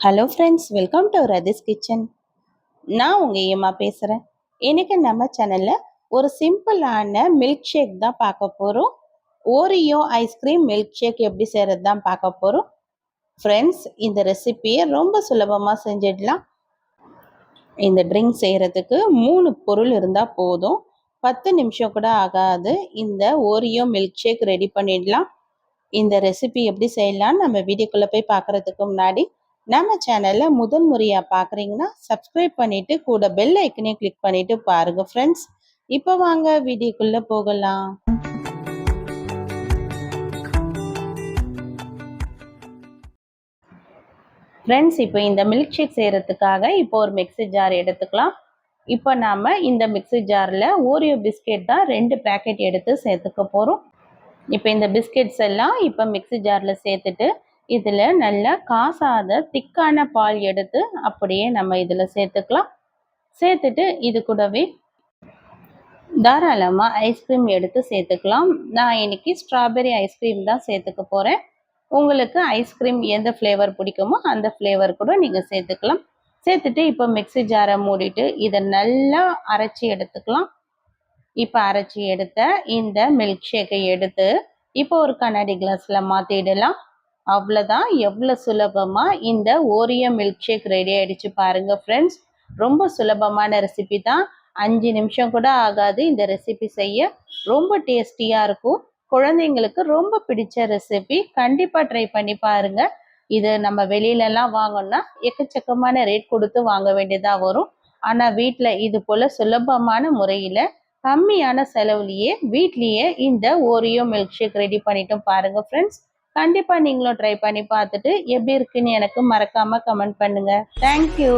Hello friends welcome to Rathi's kitchen நான் உங்கள் ஏமா பேசுகிறேன் எனக்கு நம்ம சேனலில் ஒரு சிம்பிளான மில்க் ஷேக் தான் பார்க்க போகிறோம் ஓரியோ ஐஸ்கிரீம் மில்க் ஷேக் எப்படி செய்கிறது தான் பார்க்க போகிறோம் ஃப்ரெண்ட்ஸ் இந்த ரெசிபியை ரொம்ப சுலபமாக செஞ்சிடலாம். இந்த ட்ரிங்க் செய்கிறதுக்கு மூணு பொருள் இருந்தால் போதும். பத்து நிமிஷம் கூட ஆகாது. இந்த ஓரியோ மில்க் ஷேக் ரெடி பண்ணிடலாம். இந்த ரெசிபி எப்படி செய்யலாம்னு நம்ம வீடியோக்குள்ளே போய் பார்க்குறதுக்கு முன்னாடி நம்ம சேனலில் முதல் முறையாக பார்க்குறீங்கன்னா சப்ஸ்கிரைப் பண்ணிவிட்டு கூட பெல் ஐக்கனையும் கிளிக் பண்ணிவிட்டு பாருங்கள் ஃப்ரெண்ட்ஸ் இப்போ வாங்க வீடியோக்குள்ளே போகலாம். ஃப்ரெண்ட்ஸ் இப்போ இந்த மில்க் ஷேக் செய்கிறதுக்காக இப்போ ஒரு மிக்சி ஜார் எடுத்துக்கலாம். இப்போ நாம் இந்த மிக்சி ஜாரில் ஓரியோ பிஸ்கெட் தான் ரெண்டு பேக்கெட் எடுத்து சேர்த்துக்க போகிறோம் இப்போ இந்த பிஸ்கெட்ஸ் எல்லாம் இப்போ மிக்சி ஜாரில் சேர்த்துட்டு இதில் நல்லா காசாத திக்கான பால் எடுத்து அப்படியே நம்ம இதில் சேர்த்துக்கலாம். சேர்த்துட்டு இது கூடவே தாராளமாக ஐஸ்கிரீம் எடுத்து சேர்த்துக்கலாம். நான் இன்னைக்கு ஸ்ட்ராபெரி ஐஸ்கிரீம் தான் சேர்த்துக்க போகிறேன் உங்களுக்கு ஐஸ்கிரீம் எந்த ஃப்ளேவர் பிடிக்குமோ அந்த ஃப்ளேவர் கூட நீங்கள் சேர்த்துக்கலாம். சேர்த்துட்டு இப்போ மிக்சி ஜாரை மூடிட்டு இதை நல்லா அரைச்சி எடுத்துக்கலாம். இப்போ அரைச்சி எடுத்த இந்த மில்க் ஷேக்கை எடுத்து இப்போ ஒரு கண்ணாடி கிளாஸில் மாற்றிடலாம் அவ்வளோதான் எவ்வளோ சுலபமாக இந்த ஓரியோ மில்க் ஷேக் ரெடி ஆகிடுச்சு பாருங்கள் ஃப்ரெண்ட்ஸ் ரொம்ப சுலபமான ரெசிபி தான். அஞ்சு நிமிஷம் கூட ஆகாது. இந்த ரெசிபி செய்ய ரொம்ப டேஸ்டியாக இருக்கும். குழந்தைங்களுக்கு ரொம்ப பிடிச்ச ரெசிபி கண்டிப்பாக ட்ரை பண்ணி பாருங்கள் இது நம்ம வெளியிலலாம் வாங்கணும்னா எக்கச்சக்கமான ரேட் கொடுத்து வாங்க வேண்டியதாக வரும். ஆனால் வீட்டில் இது போல் சுலபமான முறையில் கம்மியான செலவுலேயே வீட்லேயே இந்த ஓரியோ மில்க் ஷேக் ரெடி பண்ணிட்டோம் பாருங்கள் ஃப்ரெண்ட்ஸ் கண்டிப்பாக நீங்களும் ட்ரை பண்ணி பார்த்துட்டு எப்படி இருக்குன்னு எனக்கு மறக்காமல் கமெண்ட் பண்ணுங்கள் தேங்க்யூ